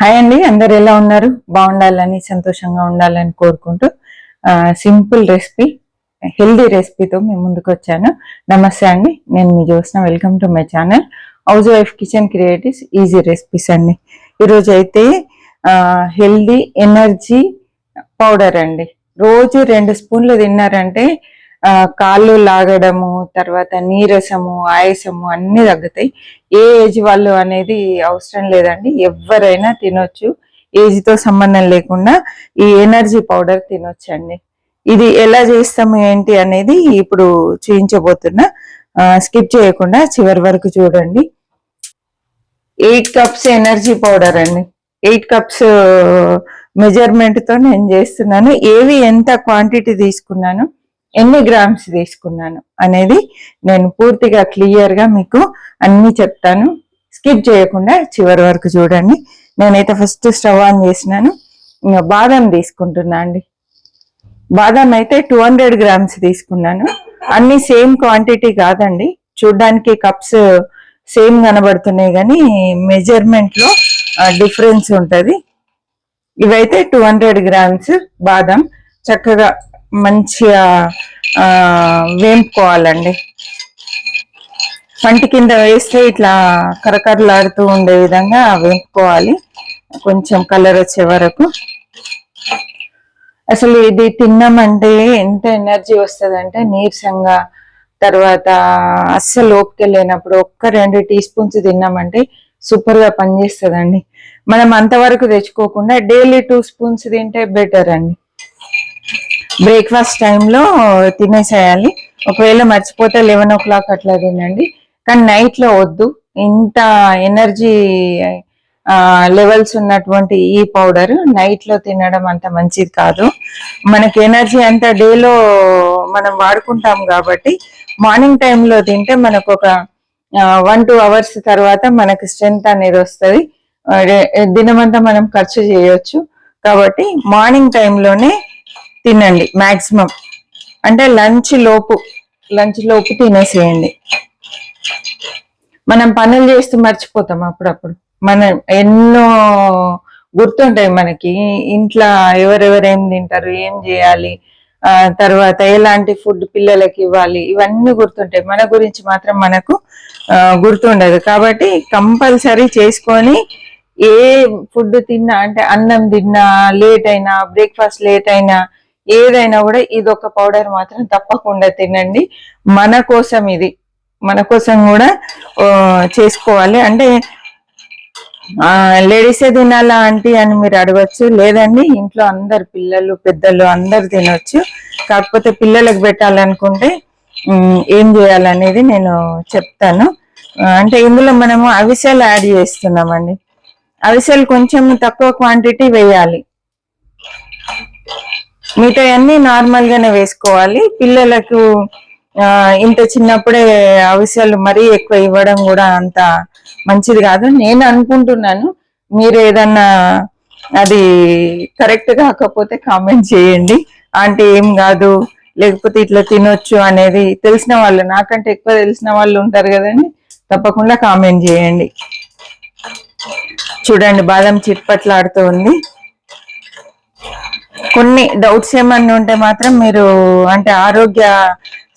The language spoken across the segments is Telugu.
హాయ్ అండి అందరు ఎలా ఉన్నారు? బాగుండాలని సంతోషంగా ఉండాలని కోరుకుంటూ సింపుల్ రెసిపీ హెల్దీ రెసిపీతో మేము ముందుకు వచ్చాను. నమస్తే అండి నేను మీ చూసిన welcome to my channel housewife kitchen creatives easy recipes అండి. ఈరోజు అయితే హెల్దీ ఎనర్జీ పౌడర్ అండి. రోజు రెండు స్పూన్లు తిన్నారంటే కాళ్ళు లాగడము తర్వాత నీరసము ఆయాసము అన్ని తగ్గుతాయి. ఏ ఏజ్ వాళ్ళు అనేది అవసరం లేదండి. ఎవరైనా తినొచ్చు. ఏజ్తో సంబంధం లేకుండా ఈ ఎనర్జీ పౌడర్ తినొచ్చండి. ఇది ఎలా చేస్తాము ఏంటి అనేది ఇప్పుడు చూపించబోతున్నా స్కిప్ చేయకుండా చివరి వరకు చూడండి. ఎయిట్ కప్స్ ఎనర్జీ పౌడర్ అండి. ఎయిట్ కప్స్ మెజర్మెంట్తో నేను చేస్తున్నాను. ఏవి ఎంత క్వాంటిటీ తీసుకున్నాను? ఎన్ని గ్రామ్స్ తీసుకున్నాను అనేది నేను పూర్తిగా క్లియర్గా మీకు అన్నీ చెప్తాను. స్కిప్ చేయకుండా చివరి వరకు చూడండి. నేనైతే ఫస్ట్ స్టవ్ ఆన్ చేసినాను. ఇంకా బాదం తీసుకుంటున్నా అండి. బాదం అయితే టూ హండ్రెడ్ గ్రామ్స్ తీసుకున్నాను. అన్ని సేమ్ క్వాంటిటీ కాదండి. చూడ్డానికి కప్స్ సేమ్ కనబడుతున్నాయి కానీ మెజర్మెంట్లో డిఫరెన్స్ ఉంటుంది. ఇవైతే టూ హండ్రెడ్ గ్రామ్స్ బాదం. చక్కగా మంచిగా వేంపుకోవాలండి. పంటి కింద వేస్తే ఇట్లా కరకరలాడుతూ ఉండే విధంగా వేపుకోవాలి. కొంచెం కలర్ వచ్చే వరకు. అసలు ఇది తిన్నామంటే ఎంత ఎనర్జీ వస్తుందంటే నీరసంగా తర్వాత అస్సలు ఓపిక లేనప్పుడు ఒక్క రెండు టీ స్పూన్స్ తిన్నామంటే సూపర్గా పనిచేస్తుందండి. మనం అంతవరకు తెచ్చుకోకుండా డైలీ టూ స్పూన్స్ తింటే బెటర్ అండి బ్రేక్ఫాస్ట్ టైంలో తినేసేయాలి. ఒకవేళ మర్చిపోతే లెవెన్ ఓ క్లాక్ అట్లా తినండి. కానీ నైట్లో వద్దు. ఇంత ఎనర్జీ లెవెల్స్ ఉన్నటువంటి ఈ పౌడర్ నైట్లో తినడం అంత మంచిది కాదు. మనకి ఎనర్జీ అంతా డేలో మనం వాడుకుంటాం కాబట్టి మార్నింగ్ టైంలో తింటే మనకు ఒక వన్ టూ అవర్స్ తర్వాత మనకి స్ట్రెంగ్త్ అనేది వస్తుంది. దినమంతా మనం ఖర్చు చేయొచ్చు. కాబట్టి మార్నింగ్ టైంలోనే తినండి మాక్సిమం. అంటే లంచ్ లోపు లంచ్ లోపు తినేసేయండి. మనం పనులు చేస్తూ మర్చిపోతాం అప్పుడప్పుడు. మనం ఎన్నో గుర్తుంటాయి మనకి. ఇంట్లో ఎవరెవరు ఏం తింటారు ఏం చేయాలి ఆ తర్వాత ఎలాంటి ఫుడ్ పిల్లలకి ఇవ్వాలి ఇవన్నీ గుర్తుంటాయి. మన గురించి మాత్రం మనకు గుర్తుండదు. కాబట్టి కంపల్సరీ చేసుకొని ఏ ఫుడ్ తిన్నా అంటే అన్నం తిన్నా లేట్ అయినా బ్రేక్ఫాస్ట్ లేట్ అయినా ఏదైనా కూడా ఇది ఒక పౌడర్ మాత్రం తప్పకుండా తినండి. మన కోసం ఇది. మన కోసం కూడా చేసుకోవాలి. అంటే లేడీసే తినాలా ఆంటీ అని మీరు అడగచ్చు. లేదండి ఇంట్లో అందరు పిల్లలు పెద్దలు అందరు తినొచ్చు. కాకపోతే పిల్లలకు పెట్టాలనుకుంటే ఏం చేయాలనేది నేను చెప్తాను. అంటే ఇందులో మనము అవిసెలు యాడ్ చేస్తున్నామండి. అవిసెలు కొంచెం తక్కువ క్వాంటిటీ వేయాలి. మిగతా అన్ని నార్మల్ గానే వేసుకోవాలి. పిల్లలకు ఇంత చిన్నప్పుడే అవసరాలు మరీ ఎక్కువ ఇవ్వడం కూడా అంత మంచిది కాదు. నేను అనుకుంటున్నాను మీరు ఏదన్నా అది కరెక్ట్ కాకపోతే కామెంట్ చేయండి. అంటే ఏం కాదు లేకపోతే ఇట్లా తినొచ్చు అనేది తెలిసిన వాళ్ళు నాకంటే ఎక్కువ తెలిసిన వాళ్ళు ఉంటారు కదండి తప్పకుండా కామెంట్ చేయండి. చూడండి బాదం చిట్పట్లాడుతూ ఉంది కొన్ని డౌట్స్ ఏమన్నా ఉంటే మాత్రం మీరు అంటే ఆరోగ్య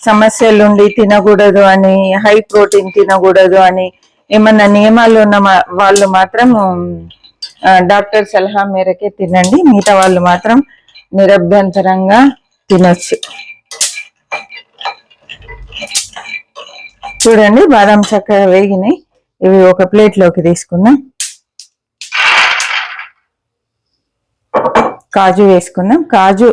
సమస్యలు ఉండి తినకూడదు అని హై ప్రోటీన్ తినకూడదు అని ఏమన్నా నియమాలు ఉన్న వాళ్ళు మాత్రం డాక్టర్ సలహా మేరకే తినండి. మిగతా వాళ్ళు మాత్రం నిరభ్యంతరంగా తినొచ్చు. చూడండి బాదం చక్కగా వేగినాయి. ఇవి ఒక ప్లేట్లోకి తీసుకుందాం. కాజు వేసుకుందాం. కాజు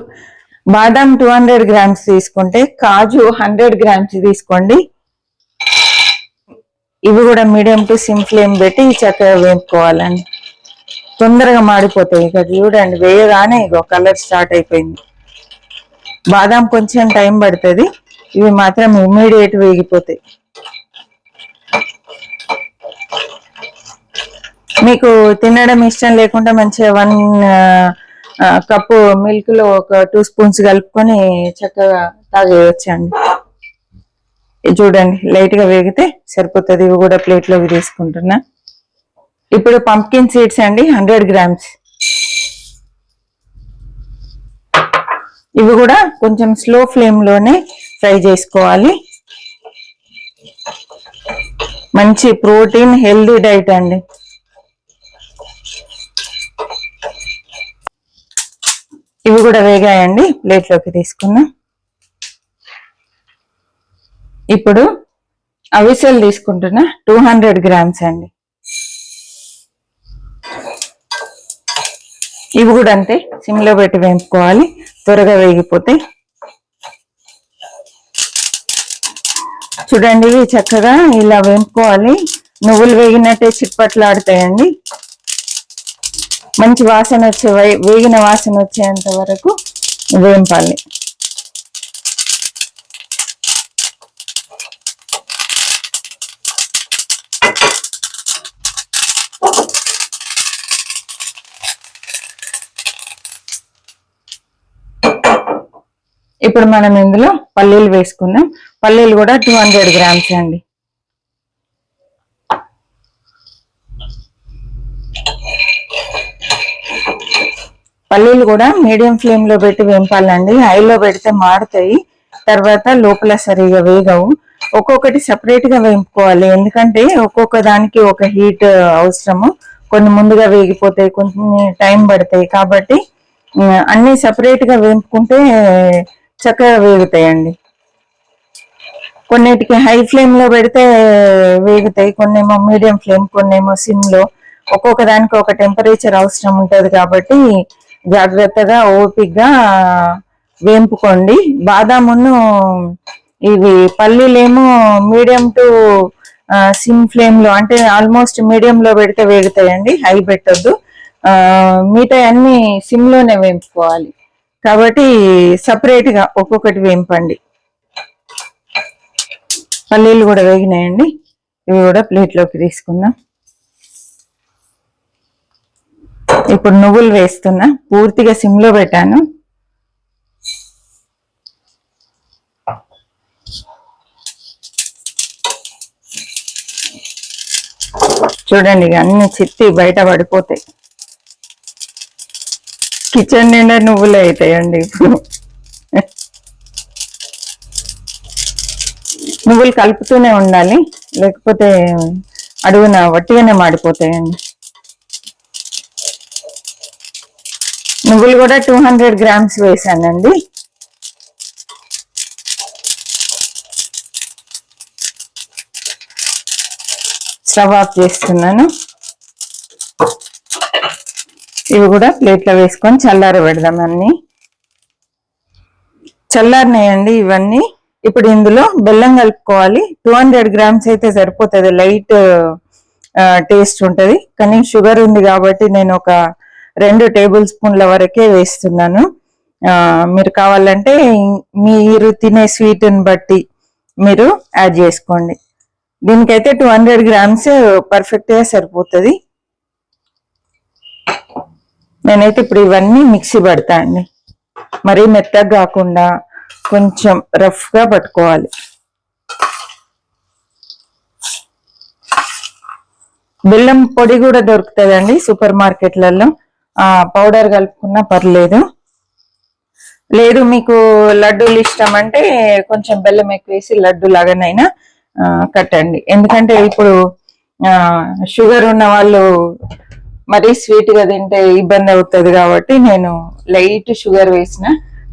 బాదం టూ హండ్రెడ్ గ్రామ్స్ తీసుకుంటే కాజు హండ్రెడ్ గ్రామ్స్ తీసుకోండి. ఇవి కూడా మీడియం టు సిమ్ ఫ్లేమ్ పెట్టి చక్కగా వేపుకోవాలండి. తొందరగా మాడిపోతాయి. ఇక చూడండి వేయగానే ఇగో కలర్ స్టార్ట్ అయిపోయింది. బాదాం కొంచెం టైం పడుతుంది. ఇవి మాత్రం ఇమ్మీడియట్ వేగిపోతాయి. మీకు తినడం ఇష్టం లేకుండా మంచిగా వన్ కప్పు మిల్క్లో ఒక టూ స్పూన్స్ కలుపుకొని చక్కగా తాగేయచ్చండి. చూడండి లైట్గా వేగితే సరిపోతుంది. ఇవి కూడా ప్లేట్లోకి తీసుకుంటున్నా. ఇప్పుడు పంప్కిన్ సీడ్స్ అండి హండ్రెడ్ గ్రామ్స్. ఇవి కూడా కొంచెం స్లో ఫ్లేమ్లోనే ఫ్రై చేసుకోవాలి. మంచి ప్రోటీన్ హెల్దీ డైట్ అండి. ఇవి కూడా వేగాయండి. ప్లేట్లోకి తీసుకున్నాం ఇప్పుడు అవిసెలు తీసుకుంటున్నా. టూ హండ్రెడ్ గ్రామ్స్ అండి. ఇవి కూడా అంతే సిమ్లో పెట్టి వేపుకోవాలి. త్వరగా వేగిపోతే. చూడండి ఇవి చక్కగా ఇలా వేపుకోవాలి. నువ్వులు వేగినట్టే చిట్పట్లు ఆడతాయండి మంచి వాసన వచ్చే వేగిన వాసన వచ్చేంత వరకు వేంపాలి. ఇప్పుడు మనం ఇందులో పల్లీలు వేసుకుందాం. పల్లీలు కూడా టూ హండ్రెడ్ గ్రామ్స్ అండి. పల్లీలు కూడా మీడియం ఫ్లేమ్లో పెట్టి వేంపాలండి. హైలో పెడితే మారుతాయి తర్వాత లోపల సరిగా వేగవు. ఒక్కొక్కటి సపరేట్గా వేపుకోవాలి. ఎందుకంటే ఒక్కొక్క దానికి ఒక హీట్ అవసరము. కొన్ని ముందుగా వేగిపోతాయి కొన్ని టైం పడతాయి. కాబట్టి అన్ని సపరేట్గా వేపుకుంటే చక్కగా వేగుతాయండి. కొన్నిటికి హై ఫ్లేమ్లో పెడితే వేగుతాయి కొన్నేమో మీడియం ఫ్లేమ్ కొన్నేమో సిమ్లో. ఒక్కొక్క దానికి ఒక టెంపరేచర్ అవసరం ఉంటుంది కాబట్టి జాగ్రత్తగా ఓపిగ్గా వేంపుకోండి. బాదామును ఇవి పల్లీలేమో మీడియం టు సిమ్ ఫ్లేమ్లో అంటే ఆల్మోస్ట్ మీడియంలో పెడితే వేగుతాయండి హై పెట్టొద్దు. మిగతా అన్ని సిమ్లోనే వేంపుకోవాలి. కాబట్టి సపరేట్గా ఒక్కొక్కటి వేంపండి. పల్లీలు కూడా వేగినాయండి. ఇవి కూడా ప్లేట్లోకి తీసుకుందాం. ఇప్పుడు నువ్వులు వేస్తున్నా. పూర్తిగా సిమ్లో పెట్టాను. చూడండి అన్ని చిత్తి బయట పడిపోతాయి. కిచెన్ నిండా నువ్వులే అవుతాయండి ఇప్పుడు. నువ్వులు కలుపుతూనే ఉండాలి. లేకపోతే అడుగున వట్టిగానే మాడిపోతాయండి. నువ్వులు కూడా టూ హండ్రెడ్ గ్రామ్స్ వేసానండి. స్టవ్ ఆఫ్ చేస్తున్నాను. ఇవి కూడా ప్లేట్లో వేసుకొని చల్లార పెడదాం అన్ని. చల్లారినాయండి ఇవన్నీ. ఇప్పుడు ఇందులో బెల్లం కలుపుకోవాలి. టూ హండ్రెడ్ గ్రామ్స్ అయితే సరిపోతుంది. లైట్ టేస్ట్ ఉంటుంది. కానీ షుగర్ ఉంది కాబట్టి నేను ఒక రెండు టేబుల్ స్పూన్ల వరకే వేస్తున్నాను. మీరు కావాలంటే మీరు తినే స్వీట్ని బట్టి మీరు యాడ్ చేసుకోండి. దీనికైతే టూ హండ్రెడ్ గ్రామ్స్ పర్ఫెక్ట్గా సరిపోతుంది. నేనైతే ఇప్పుడు ఇవన్నీ మిక్సీ పడతా అండి. మరీ మెత్తగా కాకుండా కొంచెం రఫ్గా పట్టుకోవాలి. బెల్లం పొడి కూడా దొరుకుతుందండి సూపర్ మార్కెట్లలో పౌడర్ కలుపుకున్నా పర్లేదు. లేదు మీకు లడ్డూలు ఇష్టం అంటే కొంచెం బెల్లం ఎక్కువ వేసి లడ్డు లాగానైనా కట్టండి. ఎందుకంటే ఇప్పుడు షుగర్ ఉన్న వాళ్ళు మరీ స్వీట్గా తింటే ఇబ్బంది అవుతుంది కాబట్టి నేను లైట్ షుగర్ వేసిన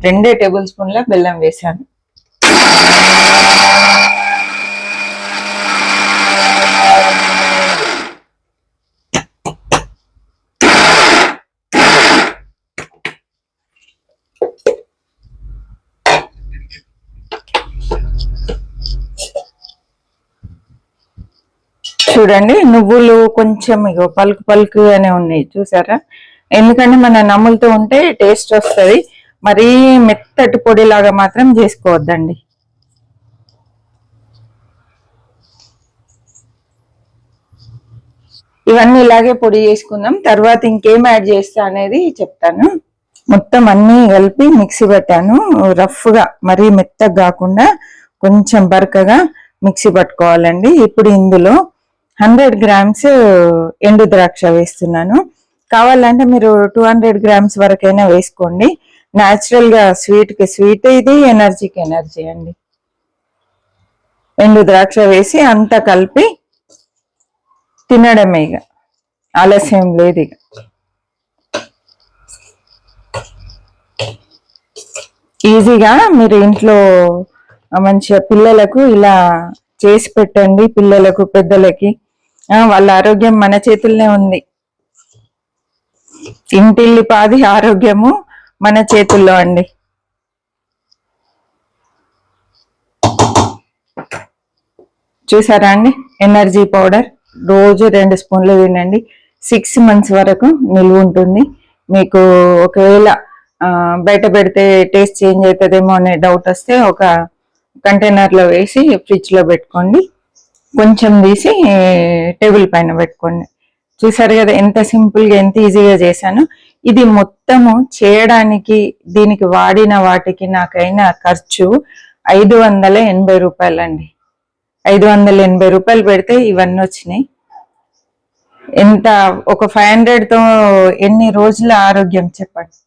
రెండే టేబుల్ స్పూన్ల బెల్లం వేసాను చూడండి నువ్వులు కొంచెం ఇగో పలుకు పలుకు అనే ఉన్నాయి చూసారా? ఎందుకంటే మన నమ్ములతో ఉంటే టేస్ట్ వస్తుంది. మరీ మెత్తటి పొడిలాగా మాత్రం చేసుకోవద్దండి. ఇవన్నీ ఇలాగే పొడి చేసుకుందాం. తర్వాత ఇంకేం యాడ్ చేస్తా అనేది చెప్తాను. మొత్తం అన్ని కలిపి మిక్సీ పెట్టాను. రఫ్గా మరీ మెత్తగా కాకుండా కొంచెం బరకగా మిక్సీ పట్టుకోవాలండి. ఇప్పుడు ఇందులో హండ్రెడ్ గ్రామ్స్ ఎండు ద్రాక్ష వేస్తున్నాను. కావాలంటే మీరు టూ హండ్రెడ్ గ్రామ్స్ వరకైనా వేసుకోండి. న్యాచురల్గా స్వీట్కి స్వీట్ ఇది ఎనర్జీకి ఎనర్జీ అండి. ఎండు ద్రాక్ష వేసి అంతా కలిపి తినడమే ఇక. ఆలస్యం లేదు ఇక. ఈజీగా మీరు ఇంట్లో మంచిగా పిల్లలకు ఇలా చేసి పెట్టండి. పిల్లలకు పెద్దలకి వాళ్ళ ఆరోగ్యం మన చేతుల్లోనే ఉంది. ఇంటిల్లి పాది ఆరోగ్యము మన చేతుల్లో అండి. చూసారా అండి? Energy powder. రోజు రెండు స్పూన్లు తినండి. సిక్స్ మంత్స్ వరకు నిలువ ఉంటుంది. మీకు ఒకవేళ బయట పెడితే టేస్ట్ చేంజ్ అవుతుందేమో అనే డౌట్ వస్తే ఒక కంటైనర్లో వేసి ఫ్రిడ్జ్లో పెట్టుకోండి. కొంచెం తీసి టేబుల్ పైన పెట్టుకోండి. చూసారు కదా ఎంత సింపుల్గా ఎంత ఈజీగా చేశాను. ఇది మొత్తము చేయడానికి దీనికి వాడిన వాటికి నాకైన ఖర్చు ఐదు వందల ఎనభై రూపాయలు అండి ఐదు వందల ఎనభై రూపాయలు పెడితే ఇవన్నీ వచ్చినాయి. ఎంత ఒక ఫైవ్ హండ్రెడ్తో ఎన్ని రోజుల ఆరోగ్యం చెప్పండి.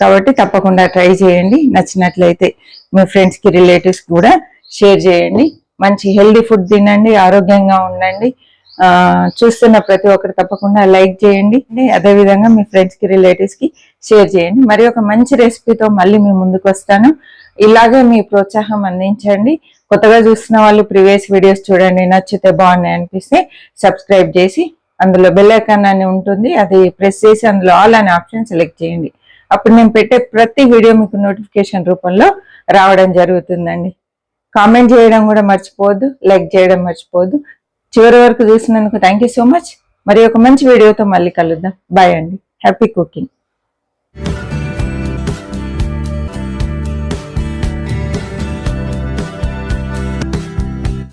కాబట్టి తప్పకుండా ట్రై చేయండి. నచ్చినట్లయితే మీ ఫ్రెండ్స్కి రిలేటివ్స్ కూడా షేర్ చేయండి. మంచి హెల్దీ ఫుడ్ తినండి ఆరోగ్యంగా ఉండండి. చూస్తున్న ప్రతి ఒక్కరు తప్పకుండా లైక్ చేయండి. అదే విధంగా మీ ఫ్రెండ్స్కి రిలేటివ్స్కి షేర్ చేయండి. మరి ఒక మంచి రెసిపీతో మళ్ళీ మీ ముందుకు వస్తాను. ఇలాగే మీ ప్రోత్సాహం అందించండి. కొత్తగా చూస్తున్న వాళ్ళు ప్రీవియస్ వీడియోస్ చూడండి. నచ్చితే బాగున్నాయి అనిపిస్తే సబ్స్క్రైబ్ చేసి అందులో బెల్లైకాన్ అని ఉంటుంది. అది ప్రెస్ చేసి అందులో ఆల్ అనే ఆప్షన్ సెలెక్ట్ చేయండి. అప్పుడు నేను పెట్టే ప్రతి వీడియో మీకు నోటిఫికేషన్ రూపంలో రావడం జరుగుతుందండి. కామెంట్ చేయడం కూడా మర్చిపోవద్దు లైక్ చేయడం మర్చిపోవద్దు. చివరి వరకు చూసినందుకు థ్యాంక్ సో మచ్ మరి ఒక మంచి వీడియోతో మళ్ళీ కలుద్దాం. బాయ్ అండి. Happy cooking